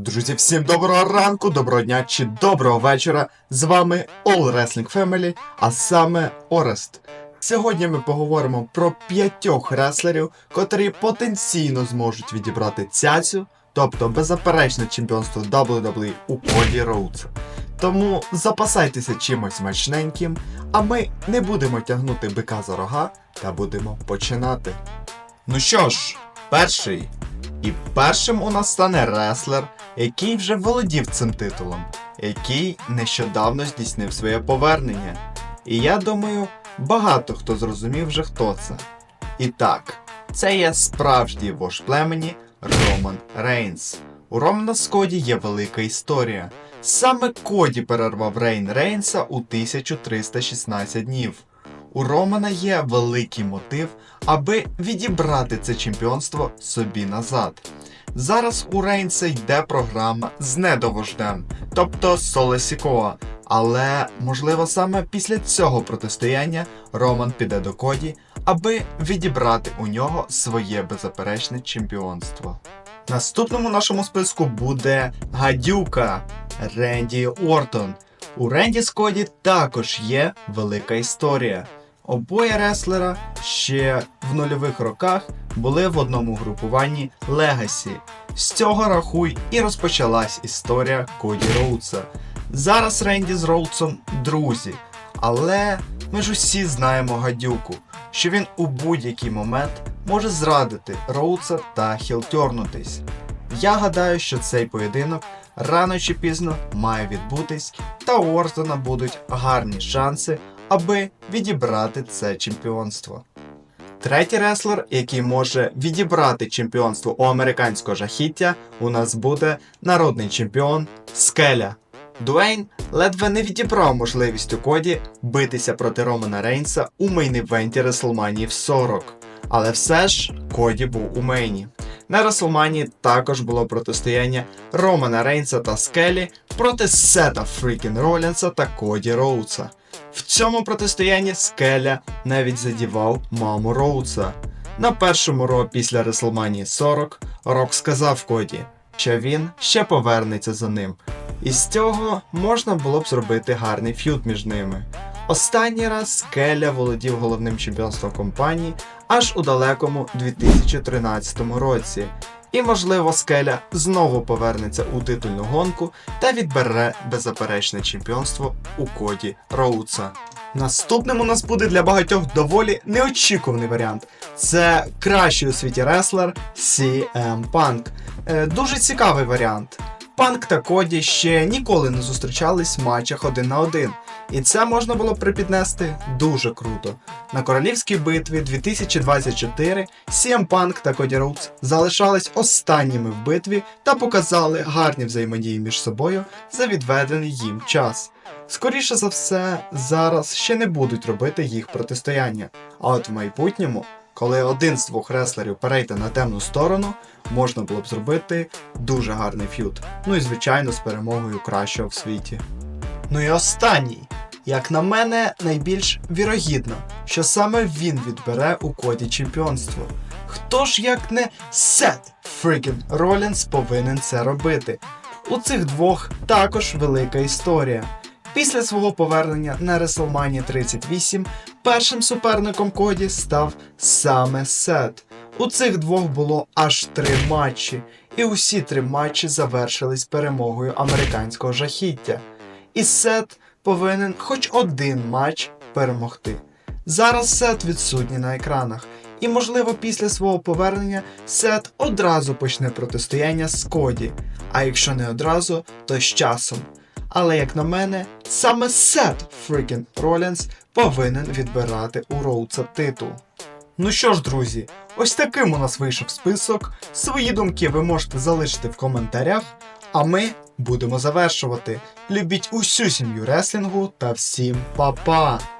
Друзі, всім доброго ранку, доброго дня чи доброго вечора. З вами All Wrestling Family, а саме Орест. Сьогодні ми поговоримо про п'ятьох реслерів, котрі потенційно зможуть відібрати цяцю, тобто беззаперечне чемпіонство WWE у Коді Роудса. Тому запасайтеся чимось смачненьким, а ми не будемо тягнути бика за рога та будемо починати. Ну що ж, перший. І першим у нас стане реслер, який вже володів цим титулом, який нещодавно здійснив своє повернення. І я думаю, багато хто зрозумів вже хто це. І так, це є справжній вождь племені Роман Рейнс. У Романа з Коді є велика історія. Саме Коді перервав Рейн Рейнса у 1316 днів. У Романа є великий мотив, аби відібрати це чемпіонство собі назад. Зараз у Рейнса йде програма з недовождем, тобто Солесікоа. Але можливо саме після цього протистояння Роман піде до Коді, аби відібрати у нього своє беззаперечне чемпіонство. Наступному нашому списку буде гадюка Ренді Ортон. У Ренді з Коді також є велика історія. Обоє реслера ще в нульових роках були в одному групуванні Легасі. З цього рахуй і розпочалась історія Коді Роудса. Зараз Ренді з Роудсом друзі, але ми ж усі знаємо гадюку, що він у будь-який момент може зрадити Роудса та хілтьорнутись. Я гадаю, що цей поєдинок рано чи пізно має відбутись, та у Ортона будуть гарні шанси, аби відібрати це чемпіонство. Третій реслер, який може відібрати чемпіонство у американського жахіття, у нас буде народний чемпіон Скеля. Дуейн ледве не відібрав можливість у коді битися проти Романа Рейнса у мейн-івенті WrestleMania в 40. Але все ж Коді був у мейні. На WrestleMania також було протистояння Романа Рейнса та Скелі проти Сета Фрікін Ролінса та Коді Роудса. В цьому протистоянні Скеля навіть задівав маму Роудса. На першому ро після WrestleMania 40 Рок сказав Коді, що він ще повернеться за ним. І з цього можна було б зробити гарний ф'ют між ними. Останній раз Скеля володів головним чемпіонством компанії аж у далекому 2013 році. І, можливо, Скеля знову повернеться у титульну гонку та відбере беззаперечне чемпіонство у коді Роудса. Наступним у нас буде для багатьох доволі неочікуваний варіант. Це кращий у світі реслер CM Punk. Е, дуже цікавий варіант. Панк та Коді ще ніколи не зустрічались в матчах один на один. І це можна було припіднести дуже круто. На королівській битві 2024 CM Punk та Коді Роудс залишались останніми в битві та показали гарні взаємодії між собою за відведений їм час. Скоріше за все, зараз ще не будуть робити їх протистояння. А от в майбутньому, коли один з двох реслерів перейде на темну сторону, можна було б зробити дуже гарний ф'ют. Ну і звичайно з перемогою кращого в світі. Ну і останній. Як на мене, найбільш вірогідно, що саме він відбере у коді чемпіонство. Хто ж як не Сет Фрікін Ролінс повинен це робити? У цих двох також велика історія. Після свого повернення на WrestleMania 38 першим суперником Коді став саме Сет. У цих двох було аж три матчі, і усі три матчі завершились перемогою американського жахіття. І Сет повинен хоч один матч перемогти. Зараз Сет відсутній на екранах, і, можливо, після свого повернення Сет одразу почне протистояння з Коді, а якщо не одразу, то з часом. Але як на мене, саме Сет Фрікін Ролінс повинен відбирати у Роудса титул. Ну що ж, друзі, ось таким у нас вийшов список. Свої думки ви можете залишити в коментарях, а ми будемо завершувати. Любіть усю сім'ю реслінгу та всім па-па!